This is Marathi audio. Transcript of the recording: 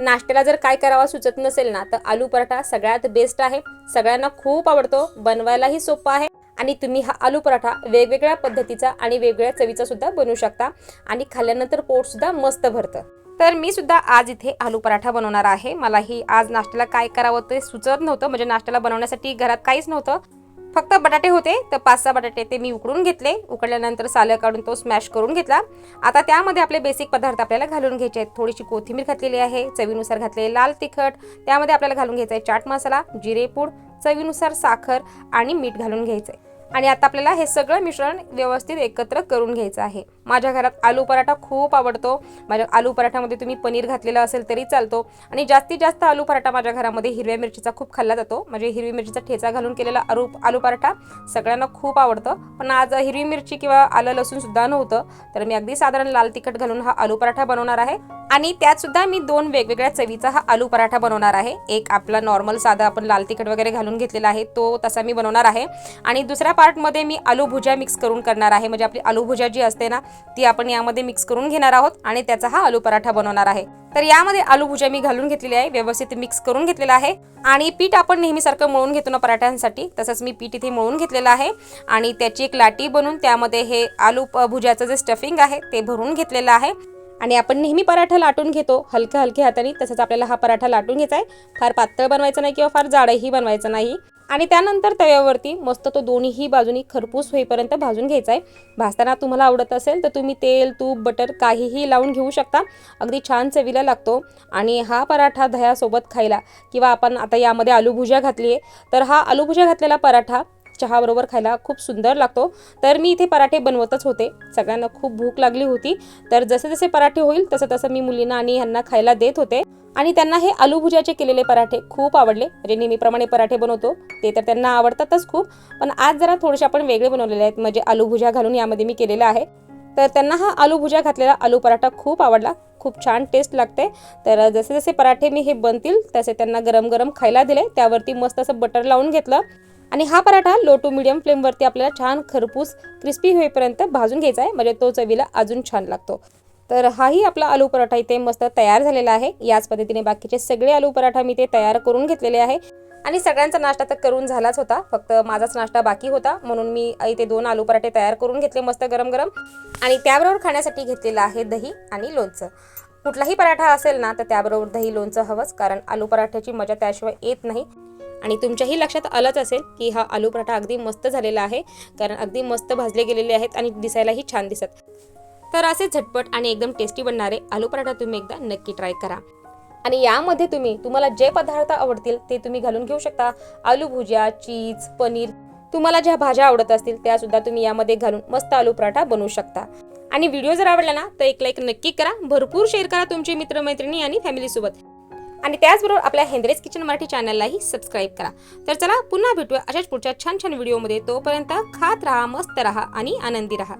नाश्त्याला जर काय करावा सुचत नसेल ना तर आलू पराठा सगळ्यात बेस्ट आहे. सगळ्यांना खूप आवडतो बनवायलाही सोपा आहे. आणि तुम्ही हा आलू पराठा वेगवेगळ्या पद्धतीचा आणि वेगवेगळ्या चवीचा सुद्धा बनवू शकता. आणि खाल्ल्यानंतर पोट सुद्धा मस्त भरतं. तर मी सुद्धा आज इथे आलू पराठा बनवणार आहे. मलाही आज नाश्त्याला काय करावं ते सुचत नव्हतं. म्हणजे नाश्त्याला बनवण्यासाठी घरात काहीच नव्हतं. फक्त बटाटे होते तर पाच सहा बटाटे ते मी उकडून घेतले. उकडल्यानंतर सालं काढून तो स्मॅश करून घेतला. आता त्यामध्ये आपले बेसिक पदार्थ आपल्याला घालून घ्यायचे आहेत. थोडीशी कोथिंबीर घातलेली आहे चवीनुसार घातले लाल तिखट. त्यामध्ये आपल्याला घालून घ्यायचं आहे चाट मसाला जिरेपूड चवीनुसार साखर आणि मीठ घालून घ्यायचं आहे आणि आता आपल्याला हे सगळं मिश्रण व्यवस्थित एकत्र करून घ्यायचं आहे. माझ्या घरात आलू पराठा खूप आवडतो. माझ्या आलू पराठामध्ये तुम्ही पनीर घातलेलं असेल तरी चालतो. आणि जास्तीत जास्त आलू पराठा माझ्या घरामध्ये हिरव्या मिरचीचा खूप खाल्ला जातो. म्हणजे हिरवी मिरचीचा ठेचा घालून केलेला आलू आलू पराठा सगळ्यांना खूप आवडतं. पण आज हिरवी मिरची किंवा आलं लसूण सुद्धा नव्हतं. तर मी अगदी साधारण लाल तिखट घालून हा आलू पराठा बनवणार आहे. आणि त्यात सुद्धा मी दोन वेगवेगळ्या चवीचा हा आलू पराठा बनवणार आहे. एक आपला नॉर्मल साधा आपण लाल तिखट वगैरे घालून घेतलेला आहे. तो तसा मी बनवणार आहे. आणि दुसरा पार्टमध्ये मी आलू भुजा मिक्स करून करणार आहे. म्हणजे आपली आलू भुजा जी असते ना ती आपण यामध्ये मिक्स करून घेणार आहोत आणि त्याचा हा आलू पराठा बनवणार आहे. तर यामध्ये आलू भुजा मी घालून घेतलेली आहे व्यवस्थित मिक्स करून घेतलेला आहे. आणि पीठ आपण नेहमीसारखं मळून घेतो ना पराठ्यांसाठी तसंच मी पीठ इथे मळून घेतलेलं आहे. आणि त्याची एक लाटी बनवून त्यामध्ये हे आलू भुजाचं जे स्टफिंग आहे ते भरून घेतलेलं आहे. आणि आपण नेहमी पराठा लाटून घेतो हलक्या हलक्या हाताने. तसंच आपल्याला हा पराठा लाटून घ्यायचा आहे. फार पातळ बनवायचा नाही किंवा फार जाडही बनवायचं नाही. आणि त्यानंतर तव्यावरती मस्त तो दोन्हीही बाजूनी खरपूस होईपर्यंत भाजून घ्यायचा आहे. भाजताना तुम्हाला आवडत असेल तर तुम्ही तेल तूप बटर काहीही लावून घेऊ शकता. अगदी छान चवीला लागतो. आणि हा पराठा दह्यासोबत खायला किंवा आपण आता यामध्ये आलूभुजा घातली आहे तर हा आलूभुजा घातलेला पराठा चहाबरोबर खायला खूप सुंदर लागतो. तर मी इथे पराठे बनवतच होते. सगळ्यांना खूप भूक लागली होती. तर जसे जसे पराठे होईल तसं तसं मी मुलींना आणि ह्यांना खायला देत होते. आणि त्यांना हे आलू केलेले पराठे खूप आवडले. म्हणजे नेहमीप्रमाणे पराठे बनवतो. ते तर त्यांना आवडतातच खूप. पण आज जरा थोडेसे आपण वेगळे बनवलेले आहेत. म्हणजे आलू घालून यामध्ये मी केलेलं आहे. तर त्यांना हा आलू भुजा घातलेला आलू पराठा खूप आवडला. खूप छान टेस्ट लागते. तर जसे जसे पराठे मी हे बनतील तसे त्यांना गरम गरम खायला दिले. त्यावरती मस्त असं बटर लावून घेतलं. आणि हा पराठा लो टू मिडियम फ्लेमवरती आपल्याला छान खरपूस क्रिस्पी होईपर्यंत भाजून घ्यायचा आहे. म्हणजे तो चवीला अजून छान लागतो. तर हाही आपला आलू पराठा इथे मस्त तयार झालेला आहे. याच पद्धतीने बाकीचे सगळे आलू पराठा मी ते तयार करून घेतलेले आहे. आणि सगळ्यांचा नाश्ता तर करून झालाच होता. फक्त माझाच नाश्ता बाकी होता. म्हणून मी इथे दोन आलू पराठे तयार करून घेतले मस्त गरम गरम आणि त्याबरोबर खाण्यासाठी घेतलेलं आहे दही आणि लोणचं. कुठलाही पराठा असेल ना तर त्याबरोबर दही लोणचं हवंच. कारण आलू पराठ्याची मजा त्याशिवाय येत नाही. आणि तुमच्याही लक्षात आलंच असेल की हा आलू पराठा अगदी मस्त झालेला आहे. कारण अगदी मस्त भाजले गेलेले आहेत आणि दिसायलाही छान दिसत. तर असे झटपट आणि एकदम टेस्टी बनणारे आलू पराठा तुम्ही एकदा नक्की ट्राय करा. आणि यामध्ये तुम्ही तुम्हाला जे पदार्थ आवडतील ते तुम्ही घालून घेऊ शकता. आलू भुजिया चीज पनीर तुम्हाला ज्या भाज्या आवडत असतील त्या सुद्धा तुम्ही यामध्ये घालून मस्त आलू पराठा बनवू शकता. आणि व्हिडिओ जर आवडला ना तर एक लाईक नक्की करा. भरपूर शेअर करा तुमचे मित्रमैत्रिणी आणि फॅमिलीसोबत आणि त्याचबरोबर आपल्या हेंद्रेज किचन मराठी चॅनललाही सबस्क्राईब करा. तर चला पुन्हा भेटूया अशाच पुढच्या छान छान व्हिडिओमध्ये तोपर्यंत खात राहा मस्त राहा आणि आनंदी राहा.